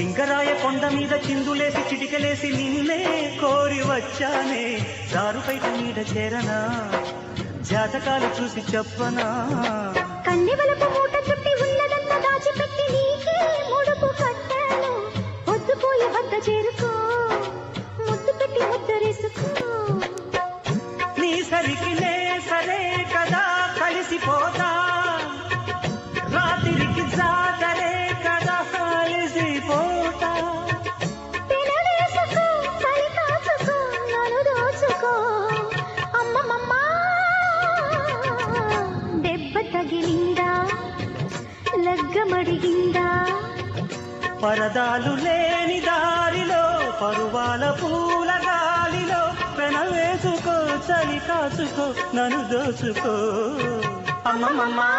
సింగరాయ కొండ మీద చిందులేసి చిటికలేసి నిన్నే కోరి వచ్చానే. దారుపైట మీద చేరనా? జాతకాలు చూసి చెప్పనా? కన్నెవలపు మూట చుట్టి ఉన్నదంతా దాచిపెట్టి నీకే ముడుపు కట్టాను. పొద్దుపోయి వద్ద చేరుకో. ముద్దు పెట్టి ముద్దరేసుకో నీ సరికి సరే కదా కలిసిపోతా. తగిలిందా లగ్గమడిగిందా? పరదాలు లేని దారిలో పరువాల పూల గాలిలో పెన వేసుకో చలి కాచుకో నన్ను దోచుకో. అమ్మమ్మమ్మా